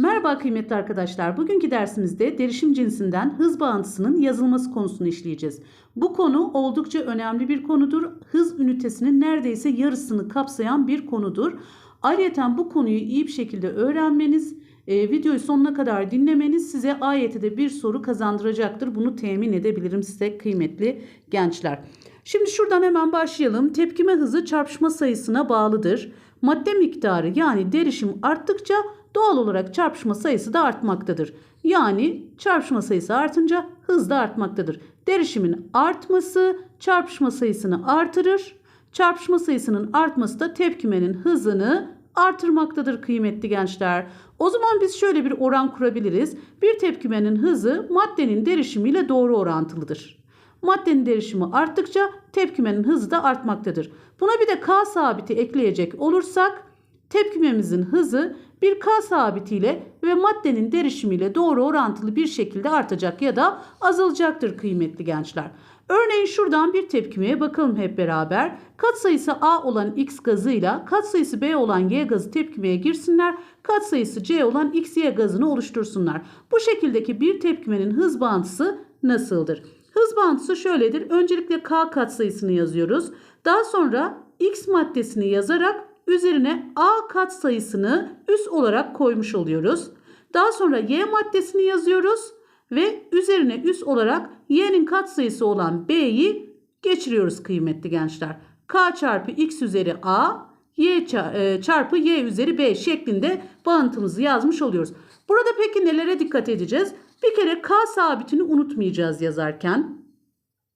Merhaba kıymetli arkadaşlar. Bugünkü dersimizde derişim cinsinden hız bağıntısının yazılması konusunu işleyeceğiz. Bu konu oldukça önemli bir konudur. Hız ünitesinin neredeyse yarısını kapsayan bir konudur. Ayrıca bu konuyu iyi bir şekilde öğrenmeniz, e, videoyu sonuna kadar dinlemeniz size AYT'de bir soru kazandıracaktır. Bunu temin edebilirim size kıymetli gençler. Şimdi şuradan hemen başlayalım. Tepkime hızı çarpışma sayısına bağlıdır. Madde miktarı yani derişim arttıkça doğal olarak çarpışma sayısı da artmaktadır. Yani çarpışma sayısı artınca hız da artmaktadır. Derişimin artması çarpışma sayısını artırır. Çarpışma sayısının artması da tepkimenin hızını artırmaktadır kıymetli gençler. O zaman biz şöyle bir oran kurabiliriz. Bir tepkimenin hızı maddenin derişimiyle doğru orantılıdır. Maddenin derişimi arttıkça tepkimenin hızı da artmaktadır. Buna bir de K sabiti ekleyecek olursak tepkimemizin hızı bir K sabitiyle ve maddenin derişimiyle doğru orantılı bir şekilde artacak ya da azalacaktır kıymetli gençler. Örneğin şuradan bir tepkimeye bakalım hep beraber. Katsayısı A olan X gazıyla katsayısı B olan Y gazı tepkimeye girsinler. Katsayısı C olan X, Y gazını oluştursunlar. Bu şekildeki bir tepkimenin hız bağıntısı nasıldır? Hız bağıntısı şöyledir. Öncelikle K katsayısını yazıyoruz. Daha sonra X maddesini yazarak üzerine A katsayısını üs olarak koymuş oluyoruz. Daha sonra Y maddesini yazıyoruz ve üzerine üs olarak Y'nin katsayısı olan B'yi geçiriyoruz kıymetli gençler. K çarpı X üzeri A, Y e, çarpı Y üzeri B şeklinde bağıntımızı yazmış oluyoruz. Burada peki nelere dikkat edeceğiz? Bir kere K sabitini unutmayacağız yazarken.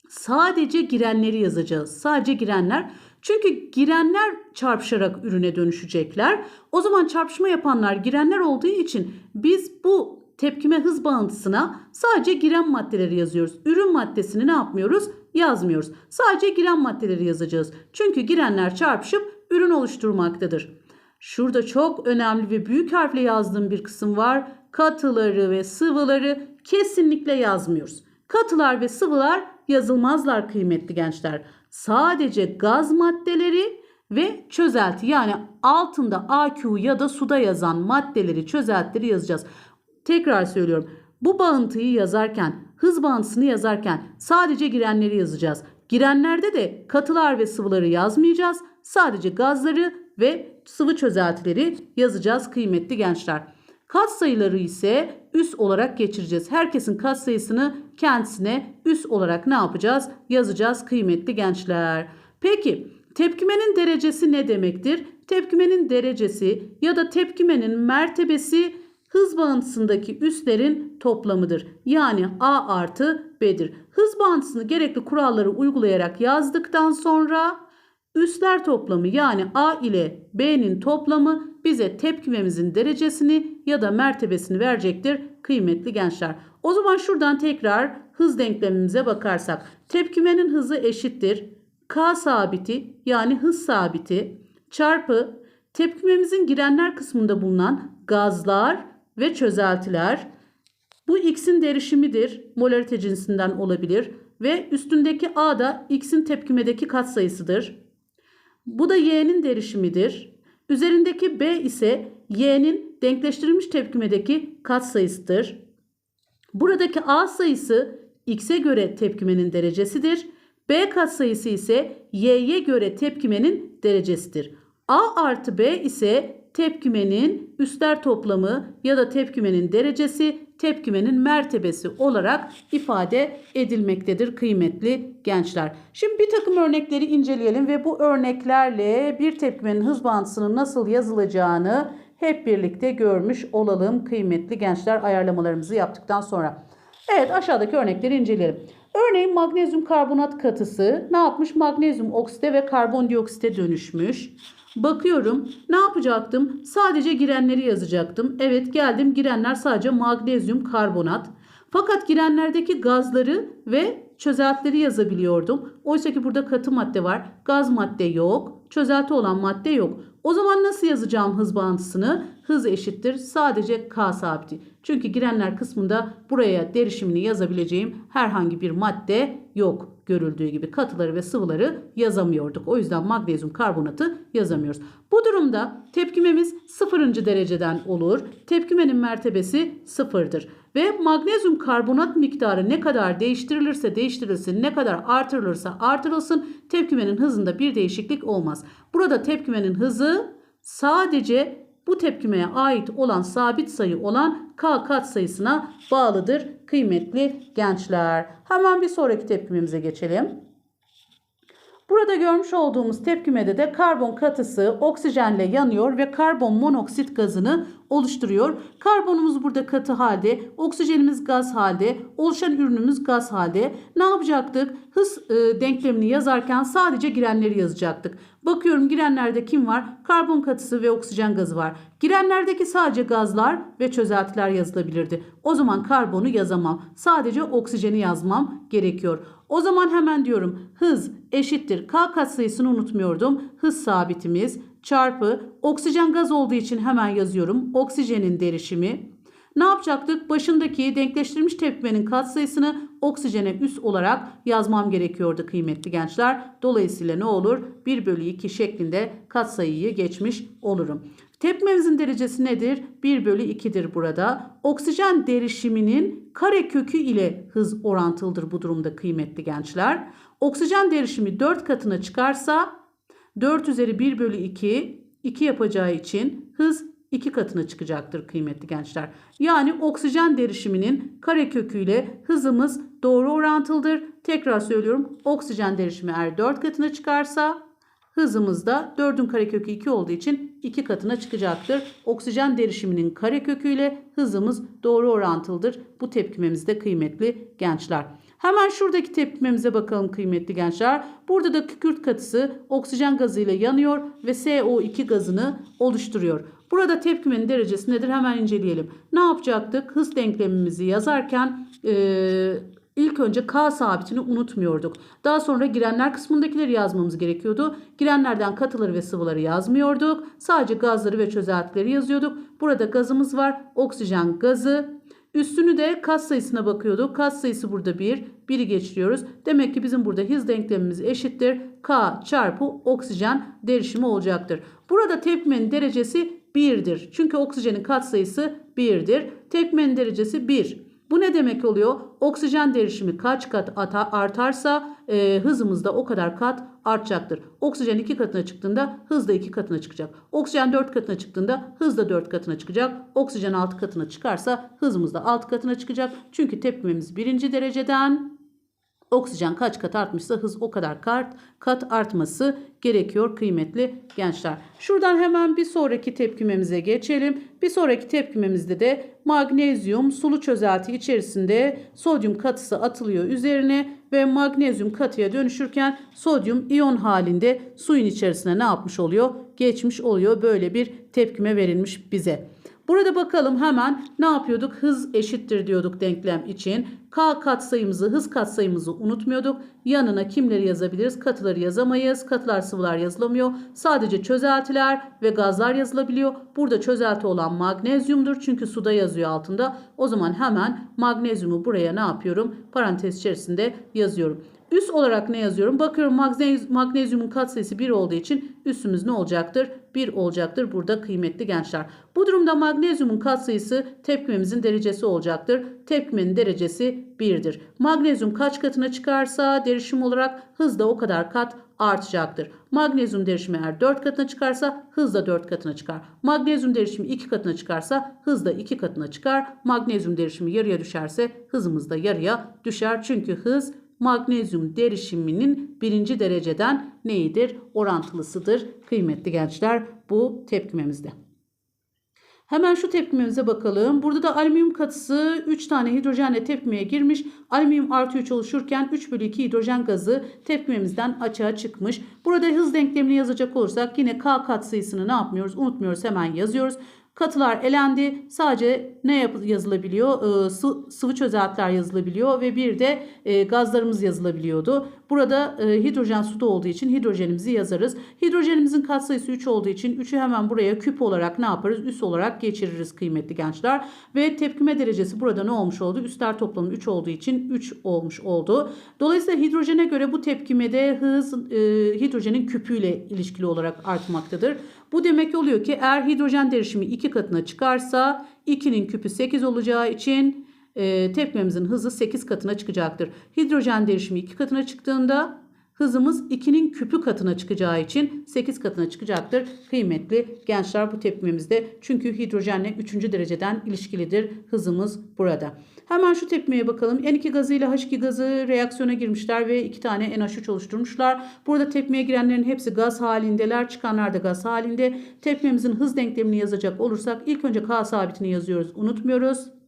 Sadece girenleri yazacağız. Sadece girenler. Çünkü girenler çarpışarak ürüne dönüşecekler. O zaman çarpışma yapanlar girenler olduğu için biz bu tepkime hız bağıntısına sadece giren maddeleri yazıyoruz. Ürün maddesini ne yapmıyoruz? Yazmıyoruz. Sadece giren maddeleri yazacağız. Çünkü girenler çarpışıp ürün oluşturmaktadır. Şurada çok önemli ve büyük harfle yazdığım bir kısım var. Katıları ve sıvıları kesinlikle yazmıyoruz. Katılar ve sıvılar yazılmazlar kıymetli gençler. Sadece gaz maddeleri ve çözelti yani altında AQ ya da suda yazan maddeleri, çözeltileri yazacağız. Tekrar söylüyorum. Bu bağıntıyı yazarken, hız bağıntısını yazarken sadece girenleri yazacağız. Girenlerde de katılar ve sıvıları yazmayacağız. Sadece gazları ve sıvı çözeltileri yazacağız kıymetli gençler. Kat sayıları ise üs olarak geçireceğiz. Herkesin kat sayısını kendisine üs olarak ne yapacağız? Yazacağız kıymetli gençler. Peki tepkimenin derecesi ne demektir? Tepkimenin derecesi ya da tepkimenin mertebesi hız bağıntısındaki üslerin toplamıdır. Yani A artı B'dir. Hız bağıntısını gerekli kuralları uygulayarak yazdıktan sonra üsler toplamı yani A ile B'nin toplamı bize tepkimemizin derecesini ya da mertebesini verecektir kıymetli gençler. O zaman şuradan tekrar hız denklemimize bakarsak tepkimenin hızı eşittir. K sabiti yani hız sabiti çarpı tepkimemizin girenler kısmında bulunan gazlar ve çözeltiler. Bu x'in derişimidir. Molarite cinsinden olabilir. Ve üstündeki a da x'in tepkimedeki katsayısıdır. Bu da y'nin derişimidir. Üzerindeki b ise y'nin denkleştirilmiş tepkimedeki katsayısıdır. Buradaki a sayısı x'e göre tepkimenin derecesidir. B katsayısı ise y'ye göre tepkimenin derecesidir. A artı B ise tepkimenin üstler toplamı ya da tepkimenin derecesi, tepkimenin mertebesi olarak ifade edilmektedir kıymetli gençler. Şimdi bir takım örnekleri inceleyelim ve bu örneklerle bir tepkimenin hız bağıntısının nasıl yazılacağını hep birlikte görmüş olalım kıymetli gençler ayarlamalarımızı yaptıktan sonra. Evet aşağıdaki örnekleri inceleyelim. Örneğin magnezyum karbonat katısı ne yapmış? Magnezyum oksite ve karbondioksite dönüşmüş. Bakıyorum ne yapacaktım? Sadece girenleri yazacaktım. Evet geldim girenler sadece magnezyum karbonat. Fakat girenlerdeki gazları ve çözeltileri yazabiliyordum. Oysa ki burada katı madde var. Gaz madde yok. Çözelti olan madde yok. O zaman nasıl yazacağım hız bağıntısını? Hız eşittir sadece K sabiti. Çünkü girenler kısmında buraya derişimini yazabileceğim herhangi bir madde yok görüldüğü gibi katıları ve sıvıları yazamıyorduk. O yüzden magnezyum karbonatı yazamıyoruz. Bu durumda tepkimemiz 0. dereceden olur. Tepkimenin mertebesi sıfırdır. Ve magnezyum karbonat miktarı ne kadar değiştirilirse değiştirilsin, ne kadar artırılırsa artırılsın tepkimenin hızında bir değişiklik olmaz. Burada tepkimenin hızı sadece bu tepkimeye ait olan sabit sayı olan K katsayısına bağlıdır kıymetli gençler. Hemen bir sonraki tepkimemize geçelim. Burada görmüş olduğumuz tepkimede de karbon katısı oksijenle yanıyor ve karbon monoksit gazını oluşturuyor. Karbonumuz burada katı halde, oksijenimiz gaz halde, oluşan ürünümüz gaz halde. Ne yapacaktık? Hız e, denklemini yazarken sadece girenleri yazacaktık. Bakıyorum girenlerde kim var? Karbon katısı ve oksijen gazı var. Girenlerdeki sadece gazlar ve çözeltiler yazılabilirdi. O zaman karbonu yazamam. Sadece oksijeni yazmam gerekiyor. O zaman hemen diyorum hız eşittir. K katsayısını unutmuyordum. Hız sabitimiz çarpı oksijen gaz olduğu için hemen yazıyorum. Oksijenin derişimi. Ne yapacaktık? Başındaki denkleştirilmiş tepkimenin katsayısını oksijene üst olarak yazmam gerekiyordu kıymetli gençler. Dolayısıyla ne olur? 1 bölü 2 şeklinde katsayıyı geçmiş olurum. Tepkimemizin derecesi nedir? 1 bölü 2'dir burada. Oksijen derişiminin kare kökü ile hız orantılıdır bu durumda kıymetli gençler. Oksijen derişimi 4 katına çıkarsa 4 üzeri 1 bölü 2 2 yapacağı için hız 2 katına çıkacaktır kıymetli gençler. Yani oksijen derişiminin kare köküyle hızımız doğru orantılıdır. Tekrar söylüyorum. Oksijen derişimi eğer 4 katına çıkarsa hızımız da 4'ün karekökü 2 olduğu için 2 katına çıkacaktır. Oksijen derişiminin kareköküyle hızımız doğru orantılıdır. Bu tepkimemizde kıymetli gençler. Hemen şuradaki tepkimemize bakalım kıymetli gençler. Burada da kükürt katısı oksijen gazıyla yanıyor ve CO2 gazını oluşturuyor. Burada tepkimenin derecesi nedir? Hemen inceleyelim. Ne yapacaktık? Hız denklemimizi yazarken ee, ilk önce K sabitini unutmuyorduk. Daha sonra girenler kısmındakileri yazmamız gerekiyordu. Girenlerden katıları ve sıvıları yazmıyorduk. Sadece gazları ve çözeltileri yazıyorduk. Burada gazımız var. Oksijen gazı. Üstünü de kat sayısına bakıyorduk. Kat sayısı burada 1. 1'i geçiriyoruz. Demek ki bizim burada hız denklemimiz eşittir. K çarpı oksijen derişimi olacaktır. Burada tepkimenin derecesi 1'dir. Çünkü oksijenin kat sayısı 1'dir. Tepkimenin derecesi 1. Bu ne demek oluyor? Oksijen derişimi kaç kat artarsa e, hızımız da o kadar kat artacaktır. Oksijen 2 katına çıktığında hız da 2 katına çıkacak. Oksijen 4 katına çıktığında hız da 4 katına çıkacak. Oksijen 6 katına çıkarsa hızımız da 6 katına çıkacak. Çünkü tepkimemiz birinci dereceden oksijen kaç kat artmışsa hız o kadar kat, kat artması gerekiyor kıymetli gençler. Şuradan hemen bir sonraki tepkimemize geçelim. Bir sonraki tepkimemizde de magnezyum sulu çözelti içerisinde sodyum katısı atılıyor üzerine ve magnezyum katıya dönüşürken sodyum iyon halinde suyun içerisine ne yapmış oluyor? Geçmiş oluyor. Böyle bir tepkime verilmiş bize. Burada bakalım hemen ne yapıyorduk? Hız eşittir diyorduk denklem için. K katsayımızı, hız katsayımızı unutmuyorduk. Yanına kimleri yazabiliriz? Katıları yazamayız. Katılar sıvılar yazılamıyor. Sadece çözeltiler ve gazlar yazılabiliyor. Burada çözelti olan magnezyumdur. Çünkü suda yazıyor altında. O zaman hemen magnezyumu buraya ne yapıyorum? Parantez içerisinde yazıyorum. Üst olarak ne yazıyorum? Bakıyorum magnezyumun katsayısı 1 olduğu için üstümüz ne olacaktır? 1 olacaktır burada kıymetli gençler. Bu durumda magnezyumun katsayısı tepkimemizin derecesi olacaktır. Tepkimenin derecesi 1'dir. Magnezyum kaç katına çıkarsa derişim olarak hız da o kadar kat artacaktır. Magnezyum derişimi eğer 4 katına çıkarsa hız da 4 katına çıkar. Magnezyum derişimi 2 katına çıkarsa hız da 2 katına çıkar. Magnezyum derişimi yarıya düşerse hızımız da yarıya düşer. Çünkü hız magnezyum derişiminin birinci dereceden neyidir? Orantılısıdır kıymetli gençler bu tepkimemizde. Hemen şu tepkimemize bakalım. Burada da alüminyum katısı 3 tane hidrojenle tepkimeye girmiş. Alüminyum artı 3 oluşurken 3 bölü 2 hidrojen gazı tepkimemizden açığa çıkmış. Burada hız denklemini yazacak olursak yine K katsayısını ne yapmıyoruz? Unutmuyoruz hemen yazıyoruz. Katılar elendi. Sadece ne yazılabiliyor? Sı- sıvı çözeltiler yazılabiliyor ve bir de e, gazlarımız yazılabiliyordu. Burada e, hidrojen suda olduğu için hidrojenimizi yazarız. Hidrojenimizin katsayısı 3 olduğu için 3'ü hemen buraya küp olarak ne yaparız? Üs olarak geçiririz kıymetli gençler. Ve tepkime derecesi burada ne olmuş oldu? Üstler toplamı 3 olduğu için 3 olmuş oldu. Dolayısıyla hidrojene göre bu tepkimede hız e, hidrojenin küpüyle ilişkili olarak artmaktadır. Bu demek oluyor ki eğer hidrojen derişimi 2 katına çıkarsa 2'nin küpü 8 olacağı için e, tepkimemizin hızı 8 katına çıkacaktır. Hidrojen derişimi 2 katına çıktığında hızımız 2'nin küpü katına çıkacağı için 8 katına çıkacaktır. Kıymetli gençler bu tepkimemizde çünkü hidrojenle 3. dereceden ilişkilidir hızımız burada. Hemen şu tepkimeye bakalım. N2 gazı ile H2 gazı reaksiyona girmişler ve 2 tane NH3 oluşturmuşlar. Burada tepkimeye girenlerin hepsi gaz halindeler. Çıkanlar da gaz halinde. Tepkimemizin hız denklemini yazacak olursak ilk önce K sabitini yazıyoruz. Unutmuyoruz.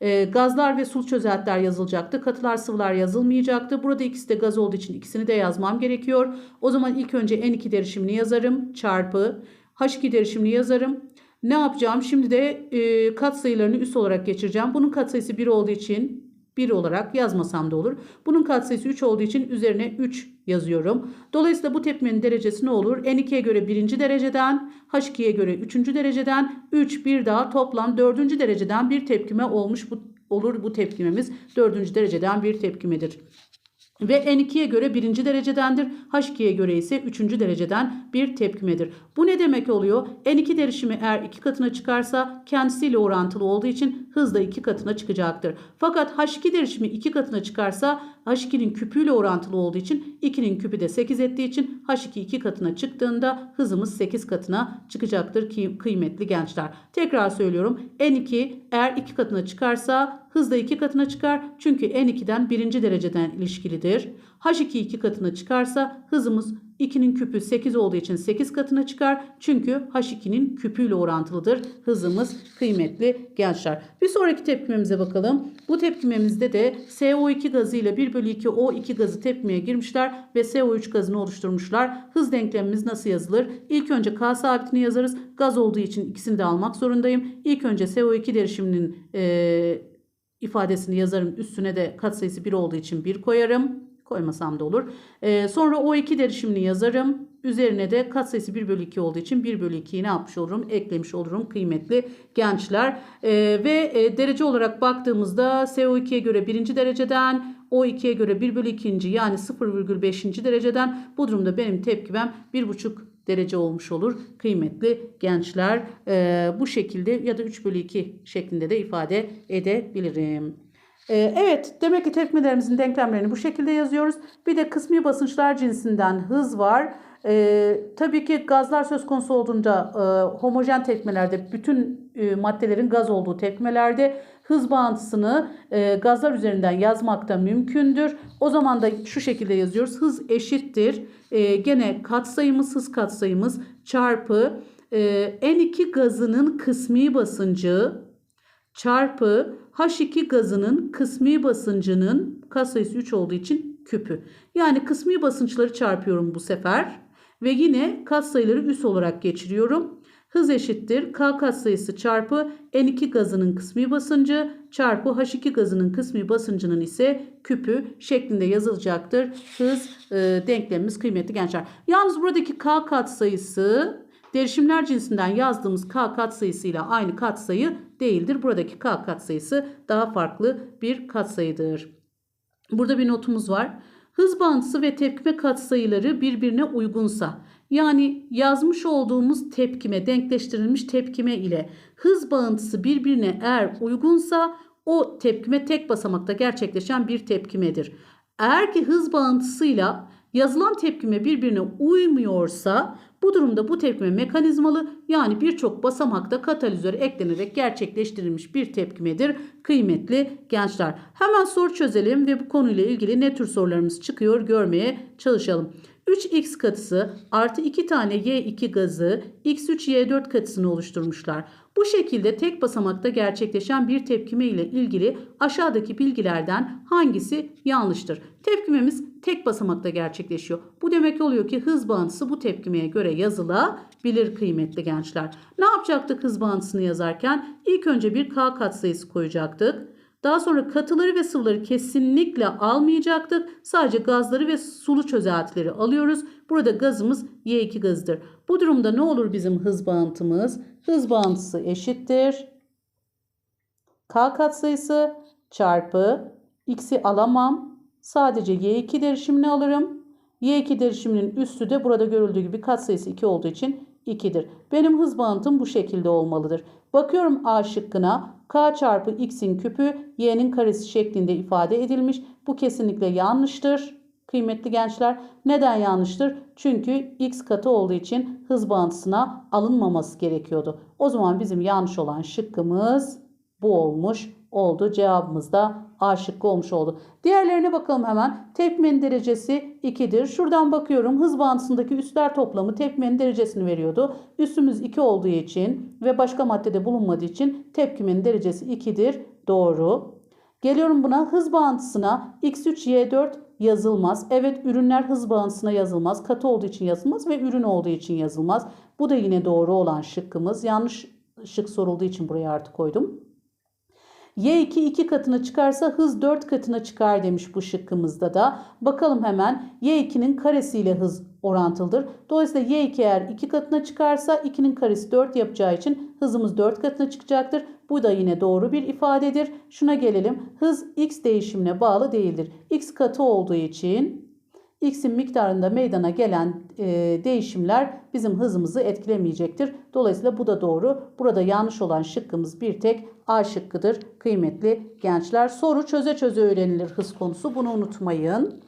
E, gazlar ve sul çözeltiler yazılacaktı. Katılar sıvılar yazılmayacaktı. Burada ikisi de gaz olduğu için ikisini de yazmam gerekiyor. O zaman ilk önce N2 derişimini yazarım. Çarpı H2 derişimini yazarım. Ne yapacağım? Şimdi de e, katsayılarını üst olarak geçireceğim. Bunun katsayısı 1 olduğu için 1 olarak yazmasam da olur. Bunun katsayısı 3 olduğu için üzerine 3 yazıyorum. Dolayısıyla bu tepkimenin derecesi ne olur? N2'ye göre 1. dereceden, H2'ye göre 3. dereceden, 3 bir daha toplam 4. dereceden bir tepkime olmuş bu, olur bu tepkimemiz. 4. dereceden bir tepkimedir. Ve N2'ye göre birinci derecedendir. H2'ye göre ise üçüncü dereceden bir tepkimedir. Bu ne demek oluyor? N2 derişimi eğer iki katına çıkarsa kendisiyle orantılı olduğu için hız da iki katına çıkacaktır. Fakat H2 derişimi iki katına çıkarsa H2'nin küpüyle orantılı olduğu için 2'nin küpü de 8 ettiği için H2 iki katına çıktığında hızımız 8 katına çıkacaktır ki kıymetli gençler. Tekrar söylüyorum. N2 eğer iki katına çıkarsa hız da iki katına çıkar. Çünkü N2'den birinci dereceden ilişkilidir. H2 iki katına çıkarsa hızımız 2'nin küpü 8 olduğu için 8 katına çıkar. Çünkü H2'nin küpüyle orantılıdır hızımız kıymetli gençler. Bir sonraki tepkimemize bakalım. Bu tepkimemizde de CO2 gazı ile 1 bölü 2 O2 gazı tepkimeye girmişler ve CO3 gazını oluşturmuşlar. Hız denklemimiz nasıl yazılır? İlk önce K sabitini yazarız. Gaz olduğu için ikisini de almak zorundayım. İlk önce CO2 derişiminin e, ifadesini yazarım. Üstüne de katsayısı 1 olduğu için 1 koyarım. Koymasam da olur. Ee, sonra O2 derişimini yazarım. Üzerine de katsayısı 1 bölü 2 olduğu için 1 bölü 2'yi ne yapmış olurum? Eklemiş olurum kıymetli gençler. Ee, ve e, derece olarak baktığımızda CO2'ye göre birinci dereceden O2'ye göre 1 bölü 2. yani 0,5. dereceden bu durumda benim tepkimem 1,5 derece olmuş olur. Kıymetli gençler e, bu şekilde ya da 3 bölü 2 şeklinde de ifade edebilirim. E, evet demek ki tepkimelerimizin denklemlerini bu şekilde yazıyoruz. Bir de kısmi basınçlar cinsinden hız var. E, tabii ki gazlar söz konusu olduğunda e, homojen tepkimelerde bütün e, maddelerin gaz olduğu tepkimelerde hız bağıntısını e, gazlar üzerinden yazmak da mümkündür. O zaman da şu şekilde yazıyoruz. Hız eşittir. E, gene katsayımız hız katsayımız çarpı e, N2 gazının kısmi basıncı çarpı H2 gazının kısmi basıncının katsayısı 3 olduğu için küpü. Yani kısmi basınçları çarpıyorum bu sefer ve yine katsayıları üs olarak geçiriyorum. Hız eşittir K katsayısı çarpı N2 gazının kısmi basıncı çarpı H2 gazının kısmi basıncının ise küpü şeklinde yazılacaktır. Hız e, denklemimiz kıymetli gençler. Yalnız buradaki K katsayısı derişimler cinsinden yazdığımız K katsayısıyla aynı katsayı değildir. Buradaki K katsayısı daha farklı bir katsayıdır. Burada bir notumuz var. Hız bağıntısı ve tepkime katsayıları birbirine uygunsa yani yazmış olduğumuz tepkime, denkleştirilmiş tepkime ile hız bağıntısı birbirine eğer uygunsa o tepkime tek basamakta gerçekleşen bir tepkimedir. Eğer ki hız bağıntısıyla yazılan tepkime birbirine uymuyorsa bu durumda bu tepkime mekanizmalı yani birçok basamakta katalizör eklenerek gerçekleştirilmiş bir tepkimedir kıymetli gençler. Hemen soru çözelim ve bu konuyla ilgili ne tür sorularımız çıkıyor görmeye çalışalım. 3x katısı artı 2 tane y2 gazı x3 y4 katısını oluşturmuşlar. Bu şekilde tek basamakta gerçekleşen bir tepkime ile ilgili aşağıdaki bilgilerden hangisi yanlıştır? Tepkimemiz tek basamakta gerçekleşiyor. Bu demek oluyor ki hız bağıntısı bu tepkimeye göre yazılabilir kıymetli gençler. Ne yapacaktık hız bağıntısını yazarken? İlk önce bir k katsayısı koyacaktık. Daha sonra katıları ve sıvıları kesinlikle almayacaktık. Sadece gazları ve sulu çözeltileri alıyoruz. Burada gazımız Y2 gazıdır. Bu durumda ne olur bizim hız bağıntımız? Hız bağıntısı eşittir. K katsayısı çarpı x'i alamam. Sadece Y2 derişimini alırım. Y2 derişiminin üstü de burada görüldüğü gibi katsayısı 2 olduğu için 2'dir. Benim hız bağıntım bu şekilde olmalıdır. Bakıyorum A şıkkına k çarpı x'in küpü y'nin karesi şeklinde ifade edilmiş. Bu kesinlikle yanlıştır. Kıymetli gençler neden yanlıştır? Çünkü x katı olduğu için hız bağıntısına alınmaması gerekiyordu. O zaman bizim yanlış olan şıkkımız bu olmuş oldu. Cevabımız da A şıkkı olmuş oldu. Diğerlerine bakalım hemen. Tepkimenin derecesi 2'dir. Şuradan bakıyorum. Hız bağıntısındaki üstler toplamı tepkimenin derecesini veriyordu. Üstümüz 2 olduğu için ve başka maddede bulunmadığı için tepkimenin derecesi 2'dir. Doğru. Geliyorum buna hız bağıntısına x3y4 yazılmaz. Evet ürünler hız bağıntısına yazılmaz. Katı olduğu için yazılmaz ve ürün olduğu için yazılmaz. Bu da yine doğru olan şıkkımız. Yanlış şık sorulduğu için buraya artı koydum. Y2 2 katına çıkarsa hız 4 katına çıkar demiş bu şıkkımızda da. Bakalım hemen Y2'nin karesiyle hız orantılıdır. Dolayısıyla Y2 eğer 2 katına çıkarsa 2'nin karesi 4 yapacağı için hızımız 4 katına çıkacaktır. Bu da yine doğru bir ifadedir. Şuna gelelim. Hız x değişimine bağlı değildir. x katı olduğu için x'in miktarında meydana gelen e, değişimler bizim hızımızı etkilemeyecektir. Dolayısıyla bu da doğru. Burada yanlış olan şıkkımız bir tek A şıkkıdır kıymetli gençler. Soru çöze çöze öğrenilir hız konusu. Bunu unutmayın.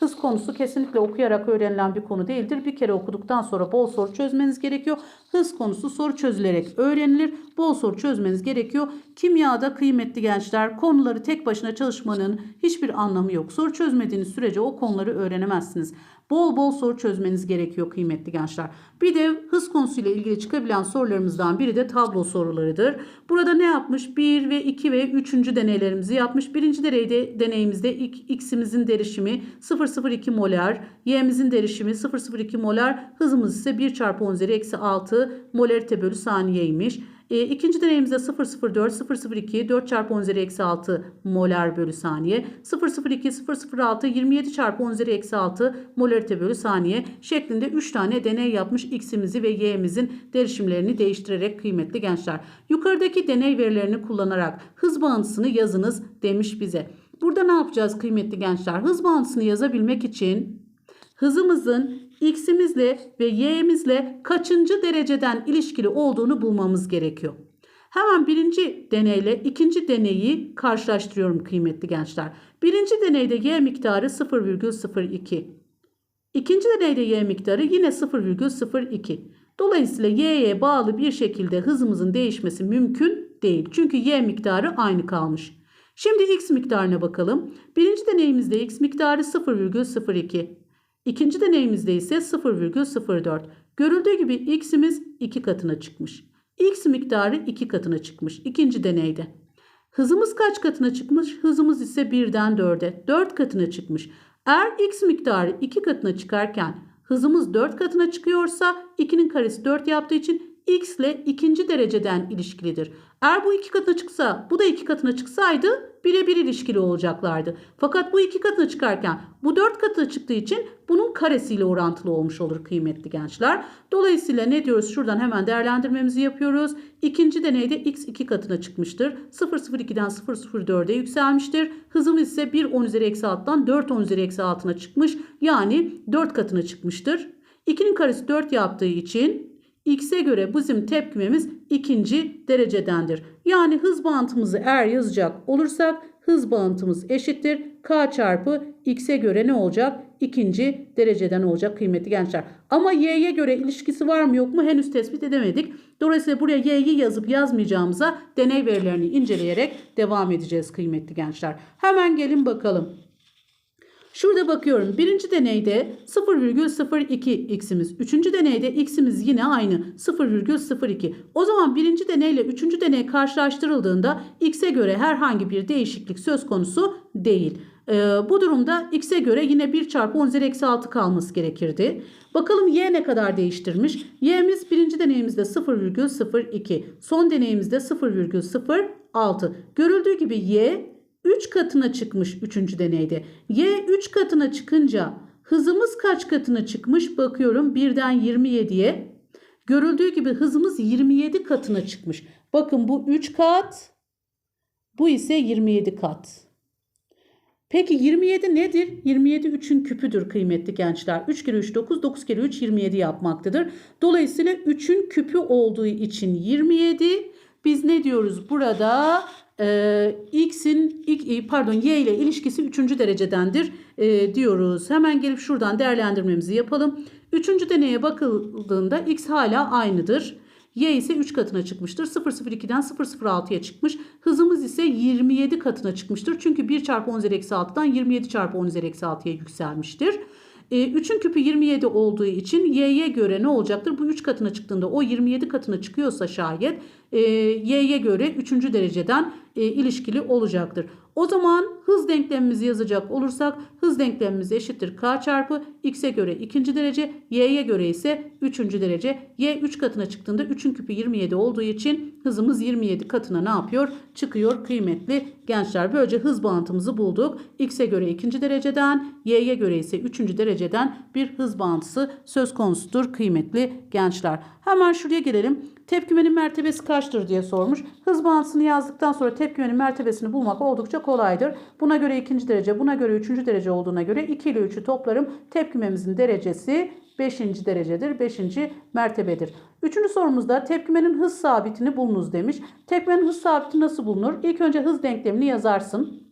Hız konusu kesinlikle okuyarak öğrenilen bir konu değildir. Bir kere okuduktan sonra bol soru çözmeniz gerekiyor. Hız konusu soru çözülerek öğrenilir. Bol soru çözmeniz gerekiyor. Kimyada kıymetli gençler konuları tek başına çalışmanın hiçbir anlamı yok. Soru çözmediğiniz sürece o konuları öğrenemezsiniz. Bol bol soru çözmeniz gerekiyor kıymetli gençler. Bir de hız konusuyla ilgili çıkabilen sorularımızdan biri de tablo sorularıdır. Burada ne yapmış? 1 ve 2 ve 3. deneylerimizi yapmış. Birinci deneyde, deneyimizde x'imizin derişimi 0,02 molar, y'mizin derişimi 0,02 molar, hızımız ise 1 çarpı 10 üzeri eksi 6 molarite bölü saniyeymiş. E, ikinci deneyimizde 0,04, 0,02, 4 çarpı 10 üzeri eksi 6 molar bölü saniye. 0,02, 0,06, 27 çarpı 10 üzeri eksi 6 molarite bölü saniye şeklinde 3 tane deney yapmış x'imizi ve y'imizin derişimlerini değiştirerek kıymetli gençler. Yukarıdaki deney verilerini kullanarak hız bağıntısını yazınız demiş bize. Burada ne yapacağız kıymetli gençler? Hız bağıntısını yazabilmek için hızımızın x'imizle ve y'imizle kaçıncı dereceden ilişkili olduğunu bulmamız gerekiyor. Hemen birinci deneyle ikinci deneyi karşılaştırıyorum kıymetli gençler. Birinci deneyde y miktarı 0,02. İkinci deneyde y miktarı yine 0,02. Dolayısıyla y'ye bağlı bir şekilde hızımızın değişmesi mümkün değil. Çünkü y miktarı aynı kalmış. Şimdi x miktarına bakalım. Birinci deneyimizde x miktarı 0,02. İkinci deneyimizde ise 0,04. Görüldüğü gibi x'imiz 2 katına çıkmış. x miktarı 2 katına çıkmış ikinci deneyde. Hızımız kaç katına çıkmış? Hızımız ise 1'den 4'e 4 katına çıkmış. Eğer x miktarı 2 katına çıkarken hızımız 4 katına çıkıyorsa 2'nin karesi 4 yaptığı için x ile ikinci dereceden ilişkilidir. Eğer bu iki katına çıksa bu da iki katına çıksaydı birebir ilişkili olacaklardı. Fakat bu iki katına çıkarken bu dört katına çıktığı için bunun karesiyle orantılı olmuş olur kıymetli gençler. Dolayısıyla ne diyoruz? Şuradan hemen değerlendirmemizi yapıyoruz. İkinci deneyde x iki katına çıkmıştır. 0,02'den 0,04'e yükselmiştir. Hızımız ise 1 10 üzeri eksi 6'dan 4 10 üzeri eksi 6'na çıkmış. Yani 4 katına çıkmıştır. 2'nin karesi 4 yaptığı için x'e göre bizim tepkimemiz ikinci derecedendir. Yani hız bağıntımızı eğer yazacak olursak hız bağıntımız eşittir. K çarpı x'e göre ne olacak? İkinci dereceden olacak kıymetli gençler. Ama y'ye göre ilişkisi var mı yok mu henüz tespit edemedik. Dolayısıyla buraya y'yi yazıp yazmayacağımıza deney verilerini inceleyerek devam edeceğiz kıymetli gençler. Hemen gelin bakalım. Şurada bakıyorum. Birinci deneyde 0,02 x'imiz. Üçüncü deneyde x'imiz yine aynı 0,02. O zaman birinci deneyle üçüncü deney karşılaştırıldığında x'e göre herhangi bir değişiklik söz konusu değil. Ee, bu durumda x'e göre yine 1 çarpı 10 üzeri eksi 6 kalması gerekirdi. Bakalım y ne kadar değiştirmiş? y'miz birinci deneyimizde 0,02. Son deneyimizde 0,06. Görüldüğü gibi y 3 katına çıkmış 3. deneyde. Y 3 katına çıkınca hızımız kaç katına çıkmış? Bakıyorum 1'den 27'ye. Görüldüğü gibi hızımız 27 katına çıkmış. Bakın bu 3 kat, bu ise 27 kat. Peki 27 nedir? 27 3'ün küpüdür kıymetli gençler. 3 kere 3 9, 9 kere 3 27 yapmaktadır. Dolayısıyla 3'ün küpü olduğu için 27. Biz ne diyoruz burada? Ee, x'in pardon y ile ilişkisi 3. derecedendir e, diyoruz. Hemen gelip şuradan değerlendirmemizi yapalım. 3. deneye bakıldığında x hala aynıdır. Y ise 3 katına çıkmıştır. 002'den 006'ya çıkmış. Hızımız ise 27 katına çıkmıştır. Çünkü 1 çarpı 10 üzeri eksi 6'dan 27 çarpı 10 üzeri eksi 6'ya yükselmiştir. 3'ün küpü 27 olduğu için y'ye göre ne olacaktır? Bu 3 katına çıktığında o 27 katına çıkıyorsa şayet e, y'ye göre 3. dereceden e, ilişkili olacaktır. O zaman hız denklemimizi yazacak olursak hız denklemimiz eşittir k çarpı x'e göre ikinci derece y'ye göre ise 3. derece. y 3 katına çıktığında 3'ün küpü 27 olduğu için hızımız 27 katına ne yapıyor? Çıkıyor kıymetli gençler. Böylece hız bağıntımızı bulduk. x'e göre ikinci dereceden y'ye göre ise 3. dereceden bir hız bağıntısı söz konusudur kıymetli gençler. Hemen şuraya gelelim. Tepkimenin mertebesi kaçtır diye sormuş. Hız bağıntısını yazdıktan sonra tepkimenin mertebesini bulmak oldukça kolaydır. Buna göre ikinci derece, buna göre üçüncü derece olduğuna göre 2 ile 3'ü toplarım. Tepkimemizin derecesi 5. derecedir. 5. mertebedir. Üçüncü sorumuzda tepkimenin hız sabitini bulunuz demiş. Tepkimenin hız sabiti nasıl bulunur? İlk önce hız denklemini yazarsın.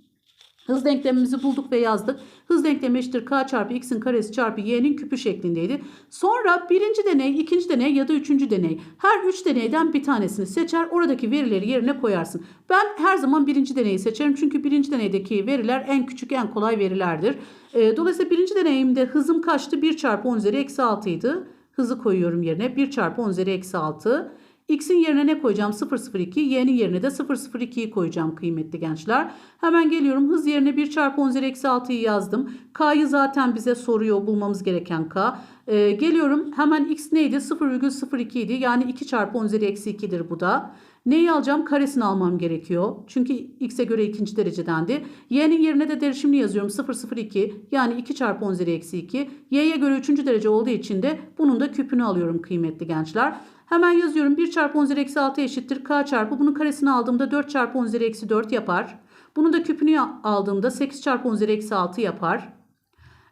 Hız denklemimizi bulduk ve yazdık. Hız denklemi eşittir k çarpı x'in karesi çarpı y'nin küpü şeklindeydi. Sonra birinci deney, ikinci deney ya da üçüncü deney. Her üç deneyden bir tanesini seçer. Oradaki verileri yerine koyarsın. Ben her zaman birinci deneyi seçerim. Çünkü birinci deneydeki veriler en küçük en kolay verilerdir. Ee, dolayısıyla birinci deneyimde hızım kaçtı? 1 çarpı 10 üzeri eksi 6 idi. Hızı koyuyorum yerine. 1 çarpı 10 üzeri eksi 6. X'in yerine ne koyacağım? 002. Y'nin yerine de 002'yi koyacağım kıymetli gençler. Hemen geliyorum. Hız yerine 1 çarpı 10 üzeri eksi 6'yı yazdım. K'yı zaten bize soruyor. Bulmamız gereken K. Ee, geliyorum. Hemen X neydi? 0,02 idi. Yani 2 çarpı 10 üzeri eksi 2'dir bu da. Neyi alacağım? Karesini almam gerekiyor. Çünkü x'e göre ikinci derecedendi. Y'nin yerine de derişimli yazıyorum. 0,02 yani 2 çarpı 10 üzeri eksi 2. Y'ye göre üçüncü derece olduğu için de bunun da küpünü alıyorum kıymetli gençler. Hemen yazıyorum 1 çarpı 10 üzeri eksi 6 eşittir k çarpı bunun karesini aldığımda 4 çarpı 10 üzeri eksi 4 yapar. Bunun da küpünü aldığımda 8 çarpı 10 üzeri eksi 6 yapar.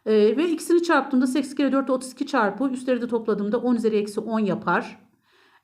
Ee, ve ikisini çarptığımda 8 kere 4 32 çarpı üstleri de topladığımda 10 üzeri eksi 10 yapar.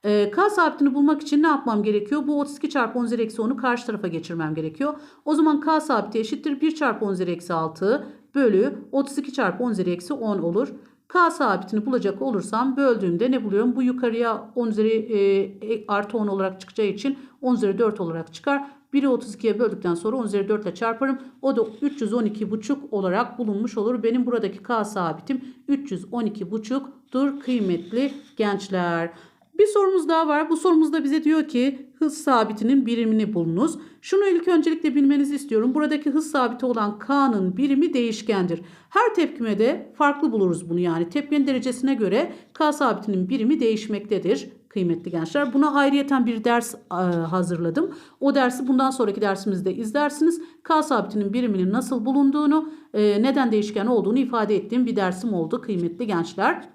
Ee, k sabitini bulmak için ne yapmam gerekiyor? Bu 32 çarpı 10 üzeri eksi 10'u karşı tarafa geçirmem gerekiyor. O zaman k sabiti eşittir 1 çarpı 10 üzeri eksi 6 bölü 32 çarpı 10 üzeri eksi 10 olur. K sabitini bulacak olursam böldüğümde ne buluyorum? Bu yukarıya 10 üzeri e, artı 10 olarak çıkacağı için 10 üzeri 4 olarak çıkar. 1'i 32'ye böldükten sonra 10 üzeri 4 ile çarparım. O da 312,5 olarak bulunmuş olur. Benim buradaki K sabitim 312,5'dur kıymetli gençler. Bir sorumuz daha var. Bu sorumuzda bize diyor ki hız sabitinin birimini bulunuz. Şunu ilk öncelikle bilmenizi istiyorum. Buradaki hız sabiti olan K'nın birimi değişkendir. Her tepkimede farklı buluruz bunu yani. Tepkimenin derecesine göre K sabitinin birimi değişmektedir kıymetli gençler. Buna ayrıyeten bir ders e, hazırladım. O dersi bundan sonraki dersimizde izlersiniz. K sabitinin biriminin nasıl bulunduğunu, e, neden değişken olduğunu ifade ettiğim bir dersim oldu kıymetli gençler.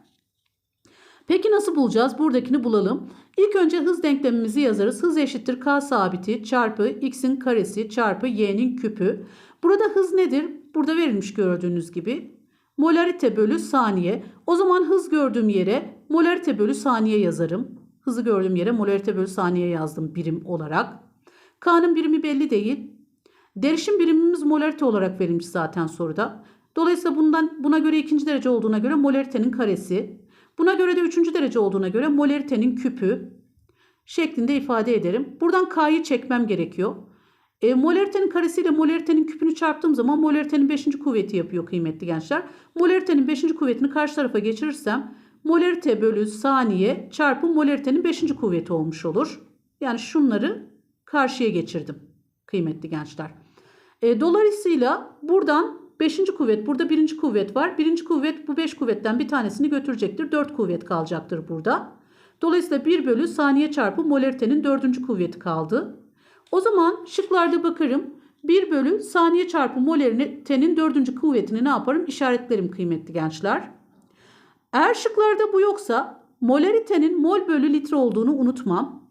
Peki nasıl bulacağız? Buradakini bulalım. İlk önce hız denklemimizi yazarız. Hız eşittir k sabiti çarpı x'in karesi çarpı y'nin küpü. Burada hız nedir? Burada verilmiş gördüğünüz gibi. Molarite bölü saniye. O zaman hız gördüğüm yere molarite bölü saniye yazarım. Hızı gördüğüm yere molarite bölü saniye yazdım birim olarak. K'nın birimi belli değil. Derişim birimimiz molarite olarak verilmiş zaten soruda. Dolayısıyla bundan buna göre ikinci derece olduğuna göre molaritenin karesi. Buna göre de üçüncü derece olduğuna göre molaritenin küpü şeklinde ifade ederim. Buradan K'yı çekmem gerekiyor. E, molaritenin karesiyle molaritenin küpünü çarptığım zaman molaritenin 5. kuvveti yapıyor kıymetli gençler. Molaritenin 5. kuvvetini karşı tarafa geçirirsem molarite bölü saniye çarpı molaritenin 5. kuvveti olmuş olur. Yani şunları karşıya geçirdim kıymetli gençler. E, dolayısıyla buradan 5. kuvvet burada 1. kuvvet var. 1. kuvvet bu 5 kuvvetten bir tanesini götürecektir. 4 kuvvet kalacaktır burada. Dolayısıyla 1 bölü saniye çarpı molaritenin 4. kuvveti kaldı. O zaman şıklarda bakarım. 1 bölü saniye çarpı molaritenin 4. kuvvetini ne yaparım? İşaretlerim kıymetli gençler. Eğer şıklarda bu yoksa molaritenin mol bölü litre olduğunu unutmam.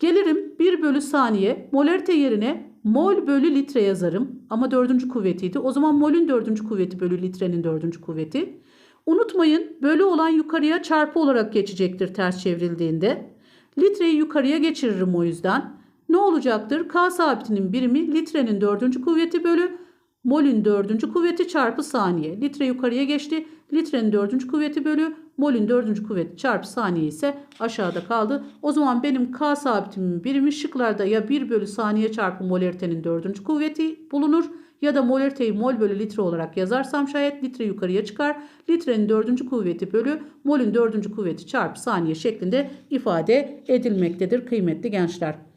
Gelirim 1 bölü saniye molarite yerine mol bölü litre yazarım. Ama dördüncü kuvvetiydi. O zaman molün dördüncü kuvveti bölü litrenin dördüncü kuvveti. Unutmayın bölü olan yukarıya çarpı olarak geçecektir ters çevrildiğinde. Litreyi yukarıya geçiririm o yüzden. Ne olacaktır? K sabitinin birimi litrenin dördüncü kuvveti bölü molün dördüncü kuvveti çarpı saniye. Litre yukarıya geçti. Litrenin dördüncü kuvveti bölü molün dördüncü kuvveti çarpı saniye ise aşağıda kaldı. O zaman benim K sabitimin birimi şıklarda ya 1 bölü saniye çarpı molaritenin dördüncü kuvveti bulunur ya da molariteyi mol bölü litre olarak yazarsam şayet litre yukarıya çıkar. Litrenin dördüncü kuvveti bölü molün dördüncü kuvveti çarpı saniye şeklinde ifade edilmektedir kıymetli gençler.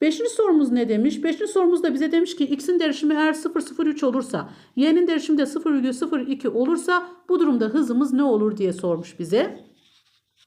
Beşinci sorumuz ne demiş? Beşinci sorumuz da bize demiş ki x'in derişimi eğer 0,03 olursa y'nin derişimi de 0,02 olursa bu durumda hızımız ne olur diye sormuş bize.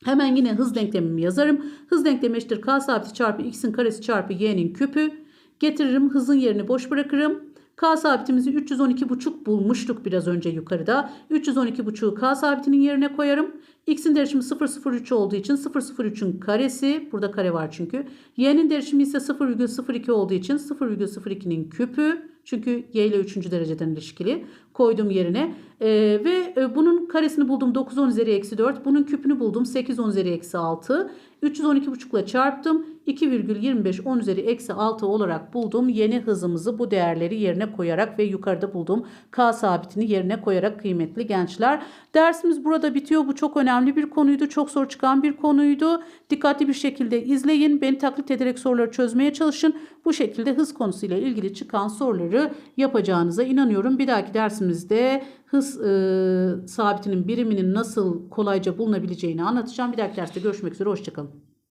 Hemen yine hız denklemimi yazarım. Hız denklemi eşittir k sabiti çarpı x'in karesi çarpı y'nin küpü. Getiririm hızın yerini boş bırakırım. K sabitimizi 312,5 bulmuştuk biraz önce yukarıda. 312,5'u K sabitinin yerine koyarım. X'in derişimi 0,03 olduğu için 0,03'ün karesi. Burada kare var çünkü. Y'nin derişimi ise 0,02 olduğu için 0,02'nin küpü. Çünkü y ile 3. dereceden ilişkili. Koydum yerine. Ee, ve e, bunun karesini buldum 9 10 üzeri eksi 4. Bunun küpünü buldum 8 10 üzeri eksi 6. 312,5 ile çarptım. 2,25 10 üzeri eksi 6 olarak buldum. Yeni hızımızı bu değerleri yerine koyarak ve yukarıda bulduğum K sabitini yerine koyarak kıymetli gençler. Dersimiz burada bitiyor. Bu çok önemli bir konuydu. Çok soru çıkan bir konuydu. Dikkatli bir şekilde izleyin. Beni taklit ederek soruları çözmeye çalışın. Bu şekilde hız konusuyla ilgili çıkan soruları yapacağınıza inanıyorum. Bir dahaki dersimizde hız e, sabitinin biriminin nasıl kolayca bulunabileceğini anlatacağım. Bir dahaki derste görüşmek üzere. Hoşçakalın.